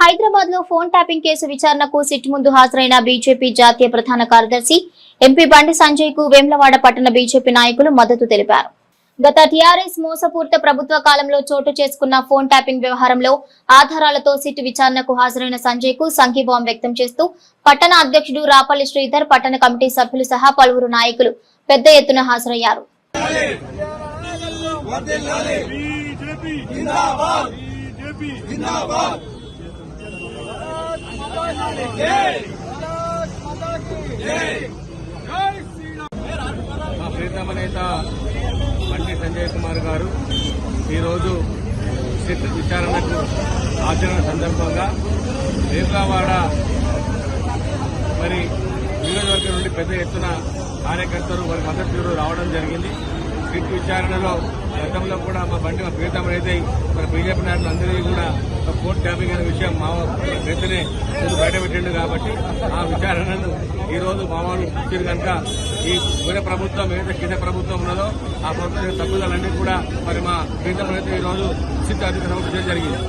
హైదరాబాద్లో phone tapping case విచారణకు SIT ముందు హాజరైన బీజేపీ జాతీయ ప్రధాన కార్యదర్శి ఎంపీ బండి సంజయ్కు వేములవాడ పట్టణ బీజేపీ నాయకులు మద్దతు తెలిపారు. గత టీఆర్ఎస్ మోసపూరిత ప్రభుత్వ కాలంలో చోటు చేసుకున్న ఫోన్ ట్యాపింగ్ వ్యవహారంలో ఆధారాలతో సిట్ విచారణకు హాజరైన సంజయ్కు సంఘీభావం వ్యక్తం చేస్తూ పట్టణ అధ్యక్షుడు రాపల్లి శ్రీధర్ పట్టణ కమిటీ సభ్యులు సహా పలువురు నాయకులు పెద్ద ఎత్తున హాజరయ్యారు. జిందాబాద్ జిందాబాద్! మా ప్రీతమ నేత బండి సంజయ్ కుమార్ గారు ఈరోజు సిట్ విచారణకు ఆచరణ సందర్భంగా వేములవాడ మరి నియోజకవర్గం నుండి పెద్ద ఎత్తున కార్యకర్తలు వారి మద్దతులు రావడం జరిగింది. సిట్ విచారణలో గతంలో కూడా మా బండి మా ప్రీతమ అయితే మన బీజేపీ నాయకులు అందరికీ కూడా కోర్టు డ్యామింగ్ అనే విషయం మా నేతనే బయటపెట్టిండు కాబట్టి ఆ విచారణను ఈ రోజు మామూలు ఇచ్చారు కనుక ఈ వేరే ప్రభుత్వం ఏదైతే కింద ప్రభుత్వం ఉన్నదో ఆ ప్రభుత్వం తగ్గుదలన్నీ కూడా మరి మా ప్రీతం అయితే ఈ రోజు సిద్ధ అధికారం జరిగింది.